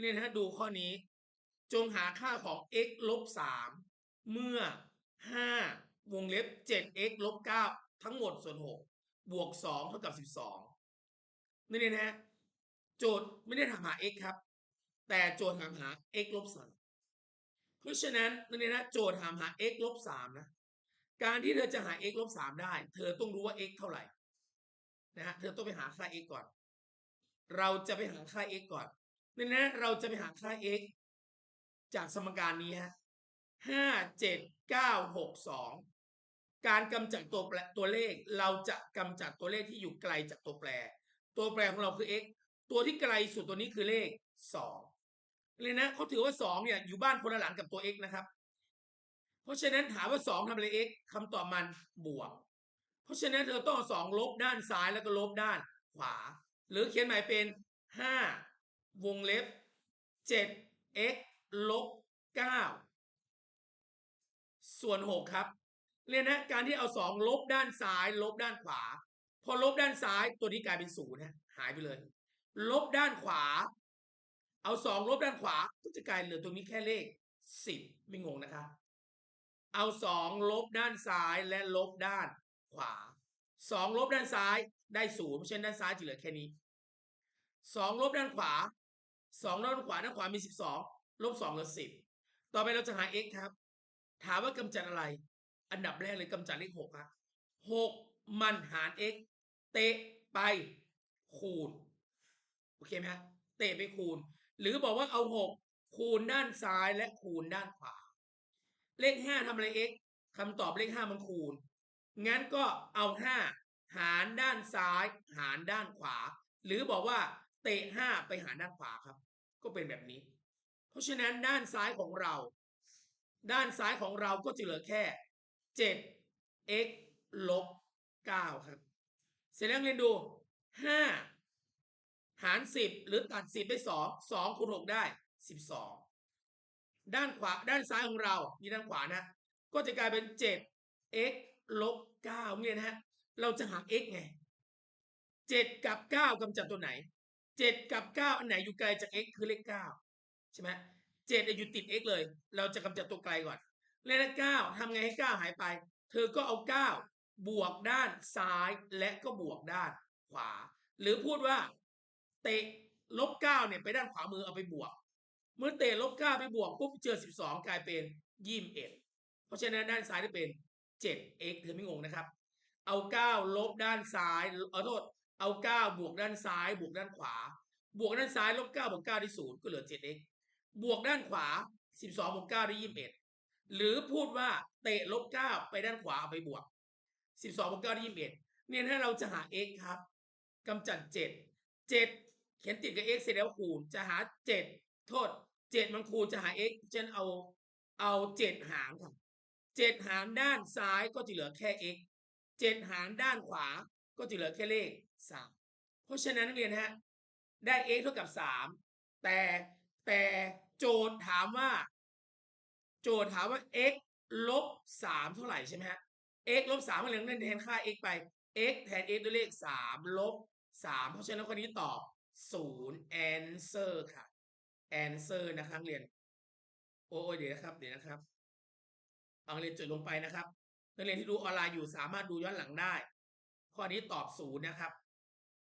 นี่นะดูข้อนี้ จงหาค่าของ x ลบสามเมื่อห้าวงเล็บเจ็ด x ลบเก้าทั้งหมดส่วนหกบวกสองเท่ากับสิบสองนี่นะฮะโจทย์ไม่ได้ถามหา x ครับ แต่โจทย์ถามหา x ลบสามเพราะฉะนั้นนี่นะโจทย์ถามหา x ลบสามนะการที่เธอจะหา x ลบสามได้ เธอต้องรู้ว่า x เท่าไหร่นะฮะเธอต้องไปหาค่า x ก่อน เราจะไปหาค่า x ก่อน นี่นเราจะไปหาค่า x จากสมการนี้ฮะห้าเจ็ดเก้าหกสองการกำจัดตัวแปรตัวเลขเราจะกำจัดตัวเลขที่อยู่ไกลจากตัวแปร ตัวแปรของเราคือ x ตัวที่ไกลสุดตัวนี้คือเลขสองเลยนะเขาถือว่าสองเนี่ยอยู่บ้านคนละหลังกับตัว x นะครับ เพราะฉะนั้นถามว่าสองทำอะไร x คำตอบมันบวก เพราะฉะนั้นเธอต้องสองลบด้านซ้ายแล้วก็ลบด้านขวา หรือเขียนหมายเป็นห้า วงเล็บเจ็ด x ลบเก้าส่วนหกครับ เรียนนะการที่เอาสองลบด้านซ้าย ลบด้านขวา พอลบด้านซ้ายตัวนี้กลายเป็นศูนย์นะหายไปเลย ลบด้านขวา เอาสองลบด้านขวาก็จะกลายเหลือตรงนี้แค่เลขสิบไม่งงนะครับเอาสองลบด้านซ้ายและลบด้านขวาสองลบด้านซ้ายได้ศูนย์เพราะฉะนั้นด้านซ้ายจะเหลือแค่นี้ สองลบด้านขวาสองลบด้านขวาด้านขวามีสิบสองลบสองเหลือสิบต่อไปเราจะหา x ครับ ถามว่ากำจัดอะไร อันดับแรกเลยกำจัดเลขหกครับหกมันหาร x เตะไปคูณโอเคไหมฮะเตะไปคูณ หรือบอกว่าเอาหกคูณด้านซ้ายและคูณด้านขวา เลขห้าทำอะไร x คำตอบเลขห้ามันคูณ งั้นก็เอาห้าหารด้านซ้าย หารด้านขวา หรือบอกว่า เตะห้าไปหาด้านขวาครับ ก็เป็นแบบนี้ เพราะฉะนั้นด้านซ้ายของเรา ด้านซ้ายของเราก็จะเหลือแค่ 7 x ลบ9ครับ เสร็จแล้วเรียนดู 5 หาร 10 หรือตัด 10 ได้ 2 2คูณ6ได้ 12 ด้านขวาด้านซ้ายของเรานี่ด้านขวานะ ก็จะกลายเป็น 7 x ลบ9เนี่ยนะฮะเราจะหา x ไง 7 กับ 9กำจัดตัวไหน 7กับ9อันไหนอยู่ไกลจาก x คือเลข9ใช่ไหมเจ็ดอยู่ติด x เลย เราจะกำจัดตัวไกลก่อน เลขเก้าทำไงให้เก้าหายไป เธอก็เอาเก้าบวกด้านซ้ายและก็บวกด้านขวา หรือพูดว่า เตะลบเก้าเนี่ยไปด้านขวามือเอาไปบวก เมื่อเตะลบเก้าไปบวกปุ๊บเจอสิบสองกลายเป็นยี่สิบเอ็ดเพราะฉะนั้นด้านซ้ายจะเป็นเจ็ด x เธอไม่งงนะครับ เอาเก้าลบด้านซ้ายเอาโทษ เอาเก้าบวกด้านซ้าย บวกด้านขวา บวกด้านซ้ายลบเก้าบวกเก้าได้ศูนย์ก็เหลือเจ็ด x บวกด้านขวา12บวก9ได้21หรือพูดว่าเตะลบ9ไปด้านขวาเอาไปบวก12บวก9ได้21เนี่ยถ้าเราจะหา x ครับกำจัด7 7เขียนติดกับ x เสร็จแล้วคูณจะหา7โทษ7มันคูณจะหา x ฉันเอาเอา7หารครับ7หารด้านซ้ายก็จะเหลือแค่ x 7หารด้านขวาก็จะเหลือแค่เลข 3เพราะฉะนั้นนักเรียนฮะได้ x เท่ากับ3แต่แต่โจทย์ถามว่า โจทย์ถามว่า x ลบสามเท่าไหร่ใช่ไหมฮะ x ลบสามมันเหลือเล่นแทนค่า x ไป x แทน x ด้วยเลขสามลบสามเพราะฉะนั้นข้อนี้ตอบศูนย์ answer ค่ะ answer นะครับเรียน โอ้ยเดี๋ยวนะครับ เดี๋ยวนะครับเอาเรียนจดลงไปนะครับนักเรียนที่ดูออนไลน์อยู่สามารถดูย้อนหลังได้ ข้อนี้ตอบศูนย์นะครับ